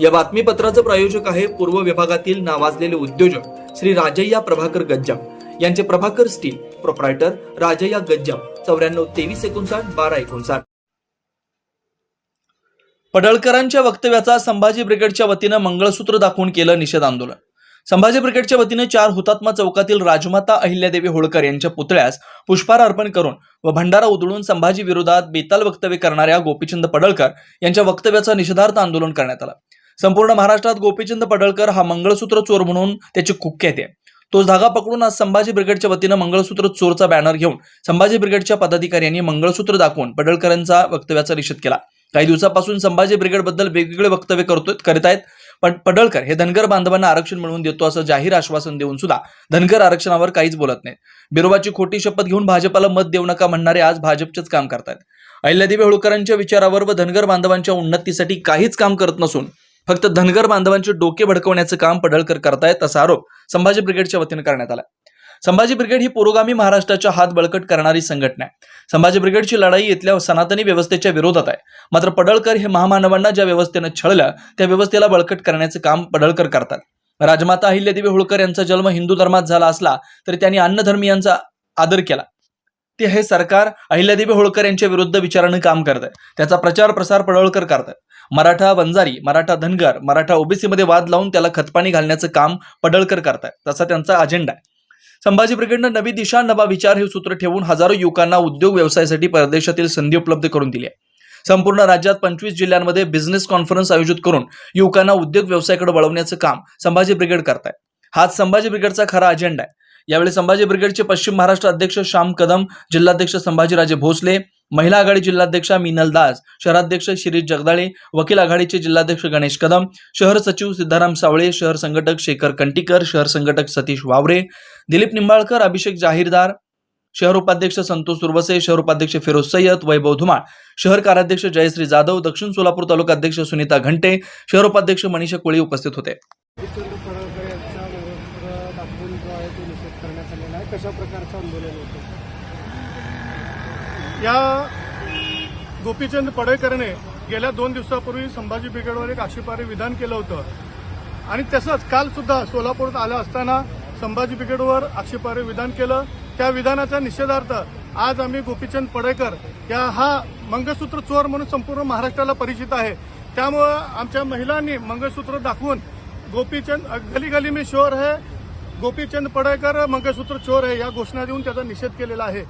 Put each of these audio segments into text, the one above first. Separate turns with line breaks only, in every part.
या बातमीपत्राचं प्रायोजक आहे पूर्व विभागातील नावाजलेले उद्योजक श्री राजय्या प्रभाकर गज्जाम. यांचे प्रभाकर स्टील प्रोप्रायटर राजय्या गज्जाम. चौऱ्याण्णव तेवीस एकोणसाठ बारा एकोणसाठ. पडळकरांच्या वक्तव्याचा संभाजी ब्रिगेडच्या वतीनं मंगळसूत्र दाखवून केलं निषेध आंदोलन. संभाजी ब्रिगेडच्या वतीनं चार हुतात्मा चौकातील राजमाता अहिल्यादेवी होळकर यांच्या पुतळ्यास पुष्पहार अर्पण करून व भंडारा उधळून संभाजी विरोधात बेताल वक्तव्य करणाऱ्या गोपीचंद पडळकर यांच्या वक्तव्याचा निषेधार्थ आंदोलन करण्यात आलं. संपूर्ण महाराष्ट्रात गोपीचंद पडळकर हा मंगळसूत्र चोर म्हणून त्याची कुख्यात आहे. तोच धागा पकडून आज संभाजी ब्रिगेडच्या वतीनं मंगळसूत्र चोरचा बॅनर घेऊन संभाजी ब्रिगेडच्या पदाधिकाऱ्यांनी मंगळसूत्र दाखवून पडळकरांचा वक्तव्याचा निषेध केला. काही दिवसापासून संभाजी ब्रिगेडबद्दल वेगवेगळे वक्तव्य करतोय करीत आहेत पण पडळकर हे धनगर बांधवांना आरक्षण मिळवून देतो असं जाहीर आश्वासन देऊन सुद्धा धनगर आरक्षणावर काहीच बोलत नाहीत. बिरोबाची खोटी शपथ घेऊन भाजपाला मत देऊ नका म्हणणारे आज भाजपचेच काम करतायत. अहिल्यादेवी होळकरांच्या विचारावर व धनगर बांधवांच्या उन्नतीसाठी काहीच काम करत नसून फक्त धनगर बांधवांचे डोके भडकवण्याचं काम पडळकर करतायत असा आरोप संभाजी ब्रिगेडच्या वतीनं करण्यात आला. संभाजी ब्रिगेड ही पुरोगामी महाराष्ट्राच्या हात बळकट करणारी संघटना आहे. संभाजी ब्रिगेडची लढाई इथल्या सनातनी व्यवस्थेच्या विरोधात आहे. मात्र पडळकर हे महामानवांना ज्या व्यवस्थेनं छळलं त्या व्यवस्थेला बळकट करण्याचं काम पडळकर करतात. राजमाता अहिल्यादेवी होळकर यांचा जन्म हिंदू धर्मात झाला असला तरी त्यांनी अन्नधर्मीयांचा आदर केला. ते हे सरकार अहिल्यादेवी होळकर यांच्या विरुद्ध विचारानं काम करत आहे त्याचा प्रचार प्रसार पडळकर करतंय. मराठा वंजारी मराठा धनगर मराठा ओबीसीमध्ये वाद लावून त्याला खतपाणी घालण्याचं काम पडळकर करताय. तसा त्यांचा अजेंडा आहे. संभाजी ब्रिगेडनं नवी दिशा नवा विचार हे सूत्र ठेवून हजारो युवकांना उद्योग व्यवसायासाठी परदेशातील संधी उपलब्ध करून दिली आहे. संपूर्ण राज्यात पंचवीस जिल्ह्यांमध्ये बिझनेस कॉन्फरन्स आयोजित करून युवकांना उद्योग व्यवसायाकडे वळवण्याचं काम संभाजी ब्रिगेड करताय. हाच संभाजी ब्रिगेडचा खरा अजेंडा आहे. यावेळी संभाजी ब्रिगेडचे पश्चिम महाराष्ट्र अध्यक्ष श्याम कदम जिल्हाध्यक्ष संभाजीराजे भोसले महिला आघाडी जिल्हाध्यक्षा मिनल दास शहराध्यक्ष शिरीष जगदाळे वकील आघाडीचे जिल्हाध्यक्ष गणेश कदम शहर सचिव सिद्धाराम सावळे शहर संघटक शेखर कंटीकर शहर संघटक सतीश वावरे दिलीप निंबाळकर अभिषेक जाहीरदार शहर उपाध्यक्ष संतोष सुरवसे शहर उपाध्यक्ष फिरोज सय्यद वैभव धुमाळ शहर कार्याध्यक्ष जयश्री जाधव दक्षिण सोलापूर तालुका अध्यक्ष सुनीता घंटे शहर उपाध्यक्ष मनीषा कोळी उपस्थित होते.
यांचा मंगळसूत्र दाखवून जो आहे तो निषेध करण्यात आलेला आहे. कशा प्रकारचं आंदोलन होतं?
या गोपीचंद पडळकरने गेल्या दोन दिवसापूर्वी संभाजी ब्रिगेडवर एक आक्षेपारे विधान केलं होतं. आणि तसंच काल सुद्धा सोलापूरात आलं असताना संभाजी ब्रिगेडवर आक्षेपारे विधान केलं. त्या विधानाच्या निषेधार्थ आज आम्ही गोपीचंद पडळकर या हा मंगळसूत्र चोर म्हणून संपूर्ण महाराष्ट्राला परिचित आहे. त्यामुळं आमच्या महिलांनी मंगळसूत्र दाखवून गोपीचंद गली गली में शोर है। गोपीचंद पडळकर मंगळसूत्र चोर आहे या घोषणा देऊन त्याचा निषेध केलेला आहे.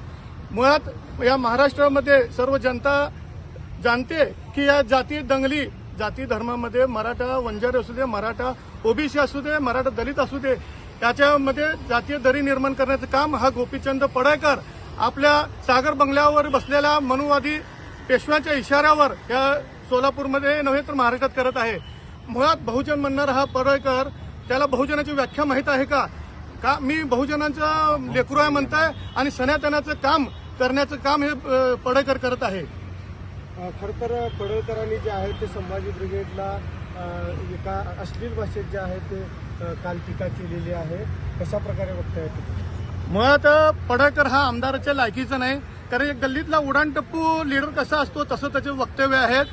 मुळात या महाराष्ट्रामध्ये सर्व जनता जाणते की या जाती दंगली जाती धर्मामध्ये मराठा वंजारी असू दे मराठा ओबीसी असू दे मराठा दलित असू दे त्याच्यामध्ये जातीय दरी निर्माण करण्याचं काम हा गोपीचंद पडळकर आपल्या सागर बंगल्यावर बसलेल्या मनुवादी पेशव्यांच्या इशाऱ्यावर या सोलापूरमध्ये नव्हे तर महाराष्ट्रात करत आहे. मुळात बहुजन म्हणणारा हा पडळकर त्याला बहुजनाची व्याख्या माहीत आहे का? का मी बहुजनांचा लेकरू आहे म्हणताय आणि सनातनाचं काम करण्याचं काम हे पडळकर करत आहे.
खरं तर पडळकरांनी जे आहे ते संभाजी ब्रिगेडला एका अश्लील भाषेत जे आहे ते काल टीका केलेली आहे. कशा प्रकारे बघताय तुम्ही?
मुळात पडळकर हा आमदाराच्या लायकीचा नाही कारण गल्लीतला उडाणटप्पू लीडर कसा असतो तसं त्याचे वक्तव्य आहेत.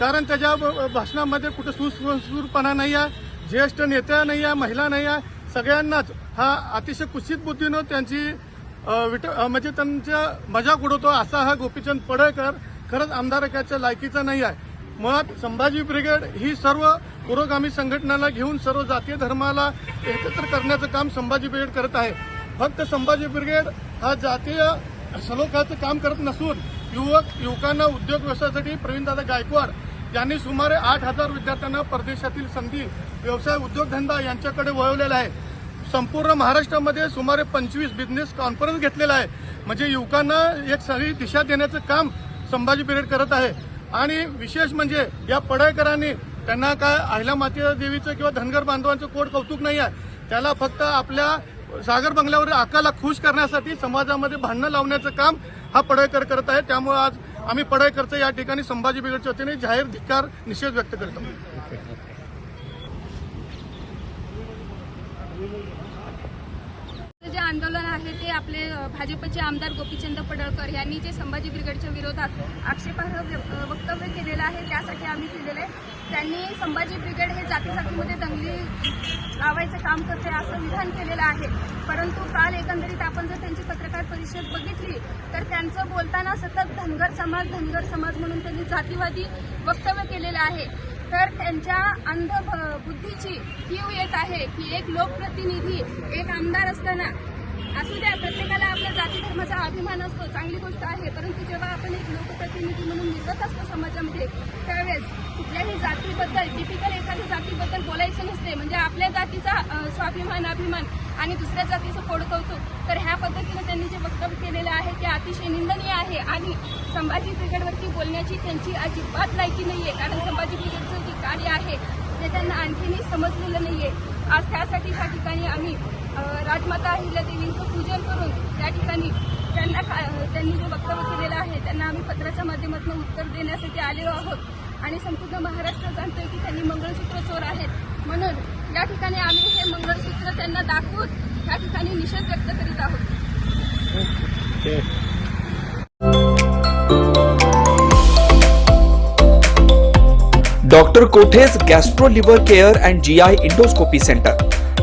कारण त्याच्या भाषणामध्ये कुठं सुसूरपणा नाही आहे ज्येष्ठ नेत्या नाही आहे महिला नाही आहे सगळ्यांनाच हा अतिशय कुशित बुद्धीनं त्यांची विट म्हणजे त्यांच्या मजाक उडवतो असा हा गोपीचंद पडळकर खरंच आमदारकाच्या लायकीचा नाही आहे. मुळात संभाजी ब्रिगेड ही सर्व पुरोगामी संघटनाला घेऊन सर्व जातीय धर्माला एकत्र करण्याचं काम संभाजी ब्रिगेड करत आहे. फक्त संभाजी ब्रिगेड हा जातीय सलोख्याचं काम करत नसून युवक युवकांना उद्योग व्यवसायासाठी प्रवीणदादा गायकवाड यांनी सुमारे आठ हजार विद्यार्थ्यांना परदेशातील संधी व्यवसाय उद्योगधंदा यांच्याकडे वळवलेला आहे. संपूर्ण महाराष्ट्रामध्ये सुमारे पंचवीस बिझनेस कॉन्फरन्स घेतलेला आहे. म्हणजे युवकांना एक सगळी दिशा देण्याचं काम संभाजी पिरियड करत आहे. आणि विशेष म्हणजे या पडळकरांनी त्यांना काय अहिल्या माती देवीचं किंवा धनगर बांधवांचं कोट कौतुक नाही आहे. त्याला फक्त आपल्या सागर बंगल्यावर आकाला खुश करण्यासाठी समाजामध्ये भांडणं लावण्याचं काम हा पडळकर करत आहे. त्यामुळे आज आम्ही पडळकरचं या ठिकाणी संभाजी ब्रिगेडच्या वतीने जाहीर धिक्कार निषेध व्यक्त करतो.
आंदोलन आहे ते आपले भाजपचे आमदार गोपीचंद पडळकर यांनी जे संभाजी ब्रिगेडच्या विरोधात आक्षेपार्ह व्य- वक्तव्य केलेलं आहे त्यासाठी आम्ही केलेलं आहे. त्यांनी संभाजी ब्रिगेड हे जातीसाठीमध्ये दंगली लावायचं काम करते असं विधान केलेलं आहे. परंतु काल एकंदरीत आपण जर त्यांची पत्रकार परिषद बघितली तर त्यांचं बोलताना सतत धनगर समाज धनगर समाज म्हणून त्यांनी जातीवादी वक्तव्य केलेलं आहे. तर त्यांच्या अंध बुद्धीची कीव येत आहे की एक लोकप्रतिनिधी एक आमदार असताना असू द्या प्रत्येकाला आपल्या जाती धर्माचा अभिमान असतो चांगली गोष्ट आहे. परंतु जेव्हा आपण एक लोकप्रतिनिधी म्हणून निघत असतो समाजामध्ये त्यावेळेस कुठल्याही जातीबद्दल टिपिकल एखाद्या जातीबद्दल बोलायचं नसते. म्हणजे आपल्या जातीचा स्वाभिमान अभिमान आणि दुसऱ्या जातीचं पोड कौतुक तर ह्या पद्धतीनं त्यांनी जे वक्तव्य केलेलं आहे ते अतिशय निंदनीय आहे आणि संभाजी ब्रिगेडवरती बोलण्याची त्यांची अजिबात लायकी आहे कारण संभाजी ब्रिगेडचं जे कार्य आहे ते त्यांना आणखीनही समजलेलं नाही आहे आज त्यासाठी त्या ठिकाणी आम्ही राजमाता अहिल्यादेवींचं पूजन करून त्या ठिकाणी त्यांना त्यांनी जे वक्तव्य केलेलं आहे त्यांना आम्ही पत्राच्या माध्यमातून उत्तर देण्यासाठी आलेलो आहोत. आणि संपूर्ण महाराष्ट्र जाणतोय की त्यांनी मंगळसूत्र चोर आहेत. म्हणून या ठिकाणी आम्ही हे मंगळसूत्र त्यांना दाखवून या ठिकाणी निषेध व्यक्त करीत आहोत.
Doctor कोठेज gastro liver care and G I endoscopy centre.